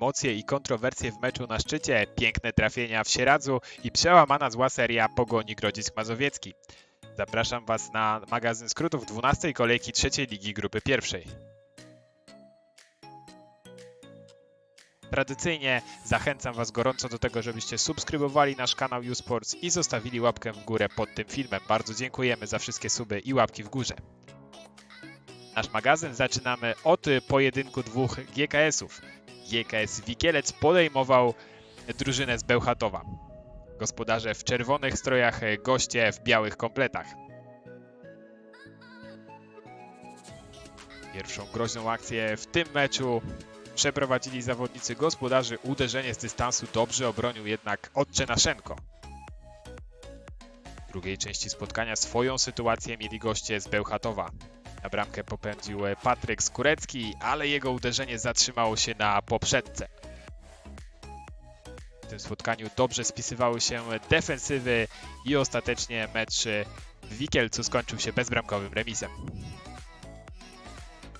emocje i kontrowersje w meczu na szczycie, piękne trafienia w Sieradzu i przełamana zła seria Pogoni Grodzisk Mazowiecki. Zapraszam Was na magazyn skrótów 12 kolejki trzeciej ligi grupy pierwszej. Tradycyjnie zachęcam Was gorąco do tego, żebyście subskrybowali nasz kanał uSports i zostawili łapkę w górę pod tym filmem. Bardzo dziękujemy za wszystkie suby i łapki w górze. Nasz magazyn zaczynamy od pojedynku dwóch GKS-ów. GKS Wikielec podejmował drużynę z Bełchatowa. Gospodarze w czerwonych strojach, goście w białych kompletach. Pierwszą groźną akcję w tym meczu przeprowadzili zawodnicy gospodarzy. Uderzenie z dystansu dobrze obronił jednak Odczenaszenko. W drugiej części spotkania swoją sytuację mieli goście z Bełchatowa. Na bramkę popędził Patryk Skórecki, ale jego uderzenie zatrzymało się na poprzedce. W tym spotkaniu dobrze spisywały się defensywy i ostatecznie mecz w Wikielcu skończył się bezbramkowym remisem.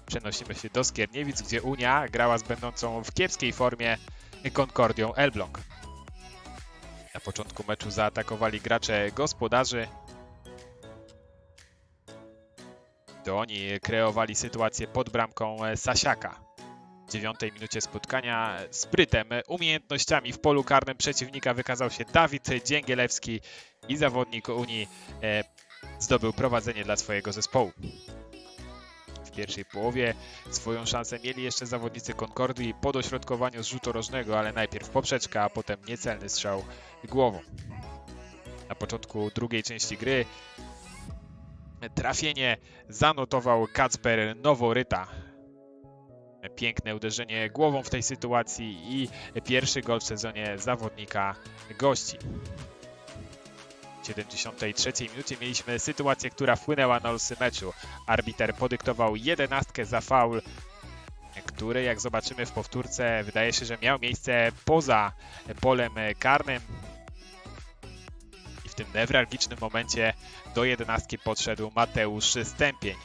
Przenosimy się do Skierniewic, gdzie Unia grała z będącą w kiepskiej formie Concordią Elbląg. Na początku meczu zaatakowali gracze gospodarzy. To oni kreowali sytuację pod bramką Sasiaka. W dziewiątej minucie spotkania sprytem, umiejętnościami w polu karnym przeciwnika wykazał się Dawid Dzięgielewski i zawodnik Unii e, zdobył prowadzenie dla swojego zespołu. W pierwszej połowie swoją szansę mieli jeszcze zawodnicy Concordii po dośrodkowaniu z rzutu rożnego, ale najpierw poprzeczka, a potem niecelny strzał głową. Na początku drugiej części gry trafienie zanotował Kacper Noworyta. Piękne uderzenie głową w tej sytuacji i pierwszy gol w sezonie zawodnika gości. W 73 minucie mieliśmy sytuację, która wpłynęła na losy meczu. Arbiter podyktował jedenastkę za faul, który jak zobaczymy w powtórce wydaje się, że miał miejsce poza polem karnym. I w tym newralgicznym momencie do jedenastki podszedł Mateusz Stępień.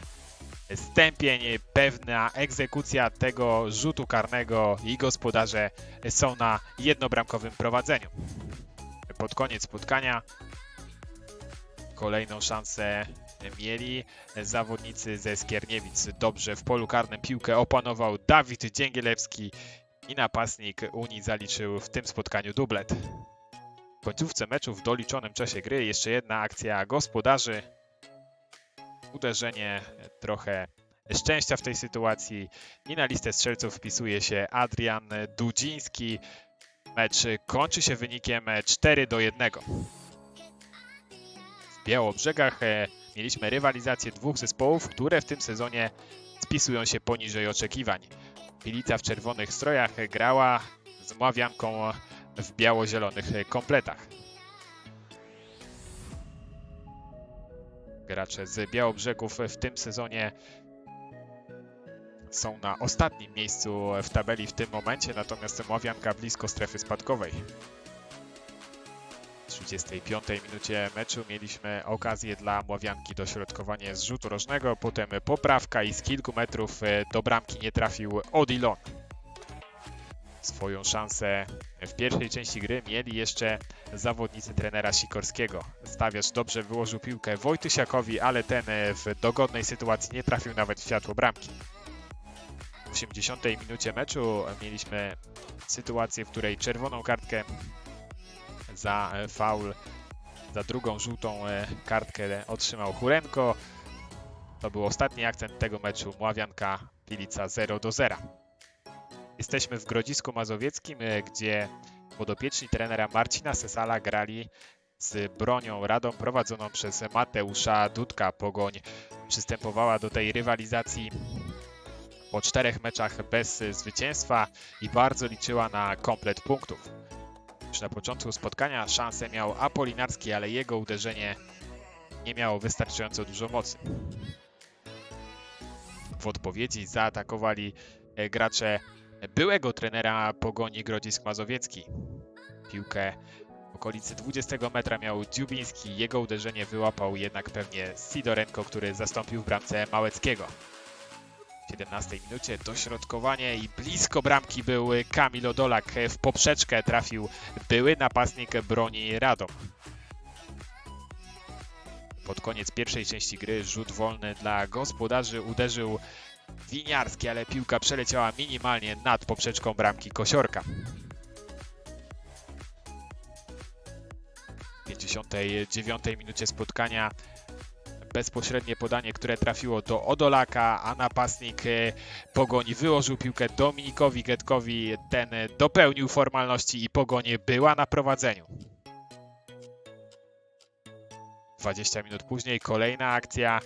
Stępień, pewna egzekucja tego rzutu karnego i gospodarze są na jednobramkowym prowadzeniu. Pod koniec spotkania kolejną szansę mieli zawodnicy ze Skierniewic. Dobrze w polu karnym piłkę opanował Dawid Dzięgielewski i napastnik Unii zaliczył w tym spotkaniu dublet. Końcówce meczu w doliczonym czasie gry jeszcze jedna akcja gospodarzy. Uderzenie, trochę szczęścia w tej sytuacji i na listę strzelców wpisuje się Adrian Dudziński. Mecz kończy się wynikiem 4 do 1. W Białobrzegach e, mieliśmy rywalizację dwóch zespołów, które w tym sezonie spisują się poniżej oczekiwań. Pilica w czerwonych strojach grała z Mławianką w biało-zielonych kompletach. Gracze z Białobrzegów w tym sezonie są na ostatnim miejscu w tabeli w tym momencie, natomiast Mławianka blisko strefy spadkowej. W 35 minucie meczu mieliśmy okazję dla Mławianki dośrodkowanie z rzutu rożnego, potem poprawka i z kilku metrów do bramki nie trafił Odilon. Swoją szansę w pierwszej części gry mieli jeszcze zawodnicy trenera Sikorskiego. Stawiacz dobrze wyłożył piłkę Wojtysiakowi, ale ten w dogodnej sytuacji nie trafił nawet w światło bramki. W 80 minucie meczu mieliśmy sytuację, w której czerwoną kartkę za faul, za drugą żółtą kartkę otrzymał Hurenko. To był ostatni akcent tego meczu. Mławianka Pilica 0 do 0. Jesteśmy w Grodzisku Mazowieckim, gdzie podopieczni trenera Marcina Sesala grali z bronią radą prowadzoną przez Mateusza Dudka. Pogoń przystępowała do tej rywalizacji po czterech meczach bez zwycięstwa i bardzo liczyła na komplet punktów. Już na początku spotkania szansę miał Apolinarski, ale jego uderzenie nie miało wystarczająco dużo mocy. W odpowiedzi zaatakowali gracze byłego trenera Pogoni Grodzisk Mazowiecki. Piłkę w okolicy 20 metra miał Dziubiński, jego uderzenie wyłapał jednak pewnie Sidorenko, który zastąpił w bramce Małeckiego. W 17 minucie dośrodkowanie i blisko bramki był Kamil Odolak. W poprzeczkę trafił były napastnik broni Radom. Pod koniec pierwszej części gry rzut wolny dla gospodarzy uderzył Winiarski, ale piłka przeleciała minimalnie nad poprzeczką bramki Kosiorka. W 59 minucie spotkania bezpośrednie podanie, które trafiło do Odolaka, a napastnik e, Pogoni wyłożył piłkę Dominikowi Getkowi. Ten dopełnił formalności i Pogoń była na prowadzeniu. 20 minut później kolejna akcja,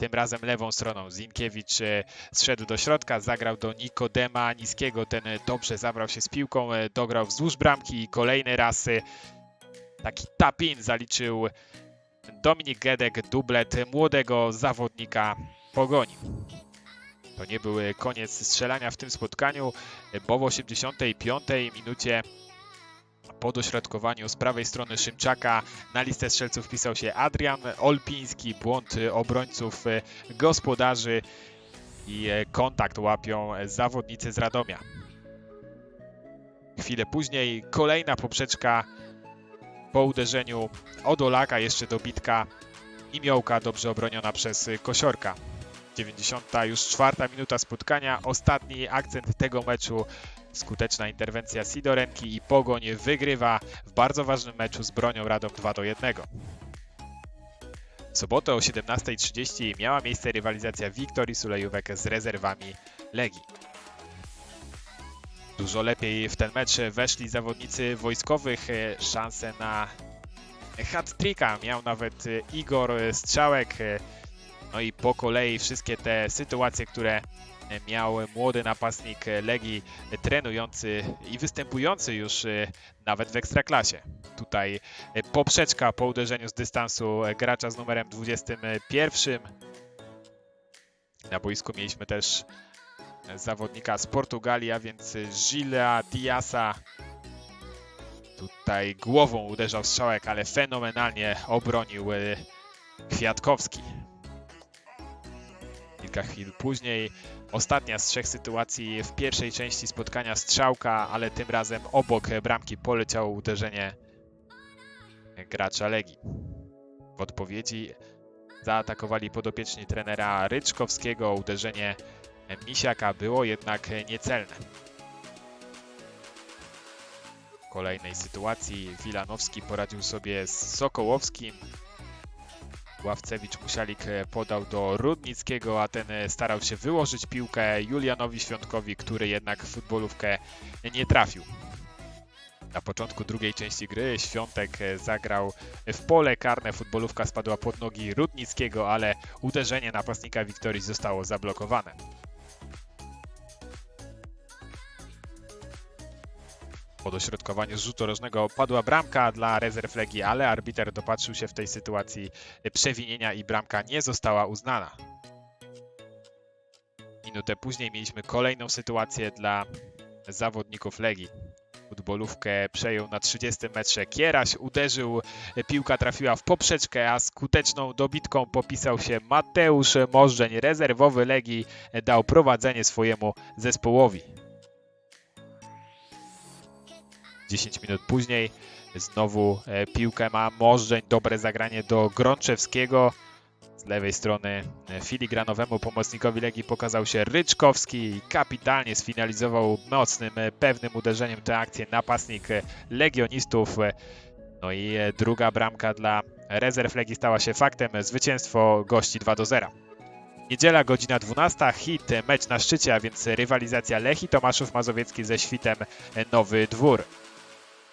tym razem lewą stroną. Zinkiewicz e, zszedł do środka, zagrał do Nikodema Niskiego. Ten e, dobrze zabrał się z piłką, e, dograł wzdłuż bramki i kolejny raz taki tap-in zaliczył Dominik Gedek, dublet młodego zawodnika Pogoni. To nie był koniec strzelania w tym spotkaniu, bo w 85 minucie po dośrodkowaniu z prawej strony Szymczaka na listę strzelców wpisał się Adrian Olpiński, błąd obrońców e, gospodarzy i e, kontakt łapią zawodnicy z Radomia. Chwilę później kolejna poprzeczka po uderzeniu Odolaka, jeszcze dobitka i Miołka dobrze obroniona przez Kosiorka. 90 już czwarta minuta spotkania, ostatni akcent tego meczu Skuteczna interwencja Sidorenki i Pogoń wygrywa w bardzo ważnym meczu z bronią Radom 2 do 1. W sobotę o 17.30 miała miejsce rywalizacja Wiktorii Sulejówek z rezerwami Legii. Dużo lepiej w ten mecz weszli zawodnicy wojskowych. E, Szansę na hat-tricka miał nawet Igor Strzałek. No i po kolei wszystkie te sytuacje, które miał młody napastnik Legii, trenujący i występujący już e, nawet w Ekstraklasie. Tutaj e, poprzeczka po uderzeniu z dystansu gracza z numerem 21. Na boisku mieliśmy też zawodnika z Portugalii, a więc Gilea Diasa. Tutaj głową uderzał strzałek, ale fenomenalnie obronił e, Kwiatkowski. Kilka chwil później Ostatnia z trzech sytuacji w pierwszej części spotkania strzałka, ale tym razem obok bramki poleciało uderzenie gracza Legii. W odpowiedzi zaatakowali podopieczni trenera Ryczkowskiego. Uderzenie Misiaka było jednak niecelne. W kolejnej sytuacji Wilanowski poradził sobie z Sokołowskim. Ławcewicz Musialik e, podał do Rudnickiego, a ten e, starał się wyłożyć piłkę Julianowi Świątkowi, który jednak w futbolówkę nie trafił. Na początku drugiej części gry Świątek e, zagrał w pole karne, futbolówka spadła pod nogi Rudnickiego, ale uderzenie napastnika Wiktorii zostało zablokowane. Po dośrodkowaniu z rzutu rożnego padła bramka dla rezerw Legii, ale arbiter dopatrzył się w tej sytuacji przewinienia i bramka nie została uznana. Minutę później mieliśmy kolejną sytuację dla zawodników Legii. Futbolówkę przejął na 30 metrze Kieraś, uderzył, piłka trafiła w poprzeczkę, a skuteczną dobitką popisał się Mateusz Możdżeń. Rezerwowy Legii dał prowadzenie swojemu zespołowi. 10 minut później znowu e, piłkę ma Możdżeń, dobre zagranie do Grączewskiego. Z lewej strony e, filigranowemu pomocnikowi Legii pokazał się Ryczkowski i kapitalnie sfinalizował mocnym, e, pewnym uderzeniem tę akcję napastnik Legionistów. No i druga bramka dla rezerw Legii stała się faktem. Zwycięstwo gości 2 do 0. Niedziela, godzina 12, hit, mecz na szczycie, a więc rywalizacja Lechi Tomaszów Mazowiecki ze Świtem Nowy Dwór.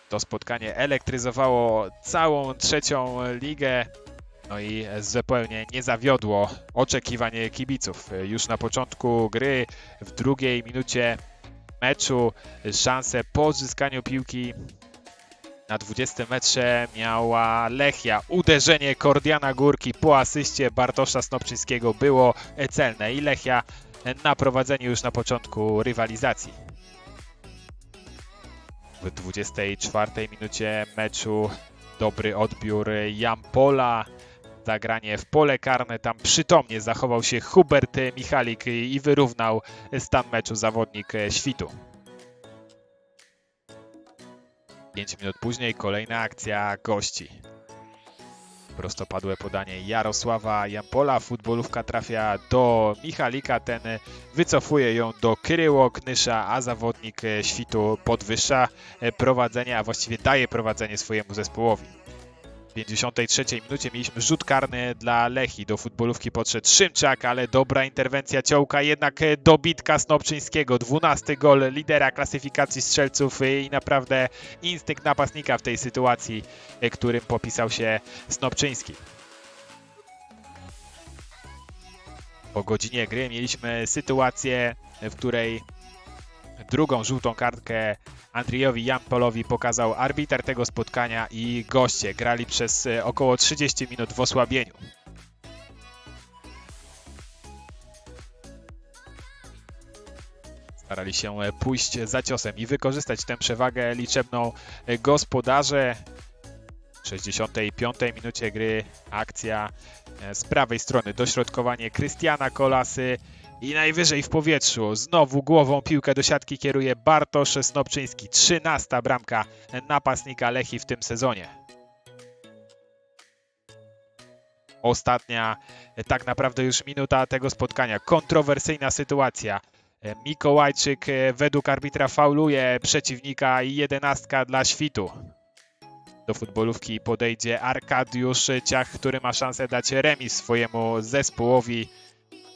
To spotkanie elektryzowało całą trzecią ligę. No i zupełnie nie zawiodło oczekiwań kibiców. Już na początku gry, w drugiej minucie meczu, szansę po odzyskaniu piłki na 20 metrze miała Lechia. Uderzenie Kordiana Górki po asyście Bartosza Snopczyńskiego było celne i Lechia na prowadzeniu już na początku rywalizacji. W 24 minucie meczu dobry odbiór Jampola. zagranie w pole karne. Tam przytomnie zachował się Hubert Michalik i wyrównał stan meczu zawodnik Świtu. 5 minut później kolejna akcja gości. Prostopadłe podanie Jarosława Jampola. Futbolówka trafia do Michalika. Ten wycofuje ją do Kryło Knysza, a zawodnik Świtu podwyższa prowadzenie, a właściwie daje prowadzenie swojemu zespołowi. W 53 minucie mieliśmy rzut karny dla Lechi. Do futbolówki podszedł Szymczak, ale dobra interwencja Ciołka, jednak dobitka Snopczyńskiego. 12 gol lidera klasyfikacji strzelców i naprawdę instynkt napastnika w tej sytuacji, którym popisał się Snopczyński. Po godzinie gry mieliśmy sytuację, w której drugą żółtą kartkę Andrzejowi Jampolowi pokazał arbiter tego spotkania i goście grali przez e, około 30 minut w osłabieniu. Starali się e, pójść za ciosem i wykorzystać tę przewagę liczebną e, gospodarze. W 65 minucie gry akcja z prawej strony, dośrodkowanie Krystiana Kolasy i najwyżej w powietrzu. Znowu głową piłkę do siatki kieruje Bartosz Snopczyński. 13 bramka napastnika Lechi w tym sezonie. Ostatnia, tak naprawdę już minuta tego spotkania. Kontrowersyjna sytuacja. Mikołajczyk według arbitra fauluje przeciwnika i jedenastka dla świtu. Do futbolówki podejdzie Arkadiusz Ciach, który ma szansę dać remis swojemu zespołowi.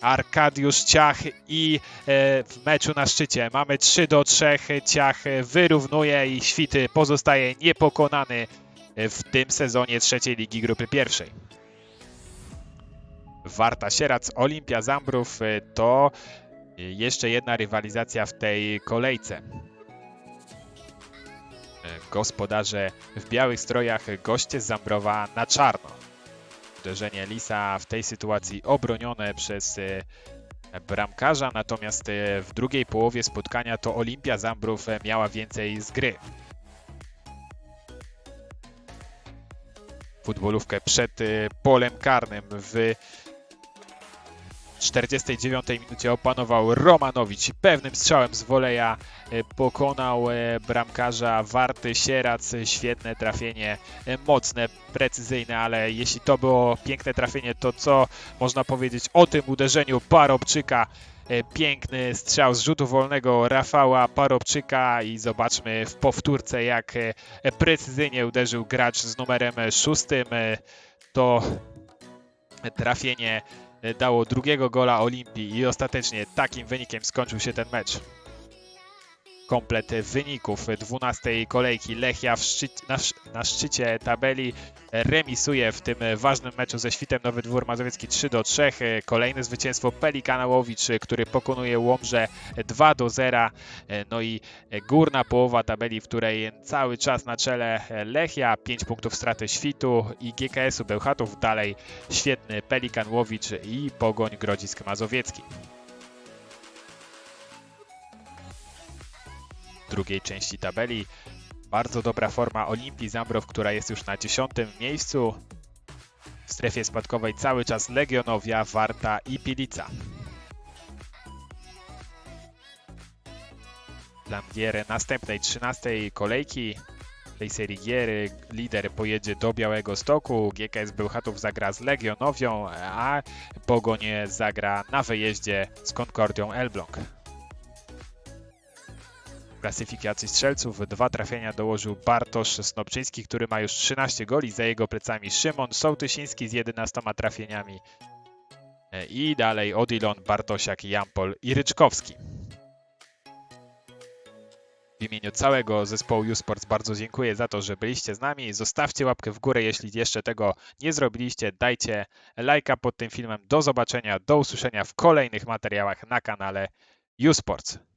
Arkadiusz Ciach i e, w meczu na szczycie mamy 3 do 3. Ciach wyrównuje i Świty pozostaje niepokonany w tym sezonie trzeciej ligi grupy pierwszej. Warta Sierac, Olimpia Zambrów e, to jeszcze jedna rywalizacja w tej kolejce. E, gospodarze w białych strojach, goście z Zambrowa na czarno. Uderzenie Lisa w tej sytuacji obronione przez e, bramkarza, natomiast e, w drugiej połowie spotkania to Olimpia Zambrów e, miała więcej z gry. Futbolówkę przed polem karnym w 49 minucie opanował Romanowicz. Pewnym strzałem z woleja e, pokonał e, bramkarza Warty Sierac. Świetne trafienie, e, mocne, precyzyjne, ale jeśli to było piękne trafienie, to co można powiedzieć o tym uderzeniu Parobczyka? Piękny strzał z rzutu wolnego Rafała Parobczyka i zobaczmy w powtórce jak precyzyjnie uderzył gracz z numerem szóstym. To trafienie dało drugiego gola Olimpii i ostatecznie takim wynikiem skończył się ten mecz. Komplet wyników 12 kolejki Lechia na, na, szczycie tabeli remisuje w tym ważnym meczu ze Świtem Nowy Dwór Mazowiecki 3 do 3. Kolejne zwycięstwo Pelikanałowicz, który pokonuje Łomże 2 do 0. No i górna połowa tabeli, w której cały czas na czele Lechia, 5 punktów straty Świtu i GKS-u Bełchatów. Dalej świetny Pelikan Łowicz i Pogoń Grodzisk Mazowiecki. Drugiej części tabeli. Bardzo dobra forma Olimpii Zambrow, która jest już na dziesiątym miejscu. W strefie spadkowej cały czas Legionowia, Warta i Pilica. Dla Mgiery następnej 13 kolejki tej serii Giery lider pojedzie do Białego Stoku, GKS Bełchatów zagra z Legionowią, a Pogonie zagra na wyjeździe z Concordią Elbląg klasyfikacji strzelców dwa trafienia dołożył Bartosz Snopczyński, który ma już 13 goli. Za jego plecami Szymon Sołtysiński z 11 trafieniami. I dalej Odilon, Bartosiak, Jampol i Ryczkowski. W imieniu całego zespołu U-Sports bardzo dziękuję za to, że byliście z nami. Zostawcie łapkę w górę, jeśli jeszcze tego nie zrobiliście. Dajcie lajka pod tym filmem. Do zobaczenia, do usłyszenia w kolejnych materiałach na kanale U-Sports.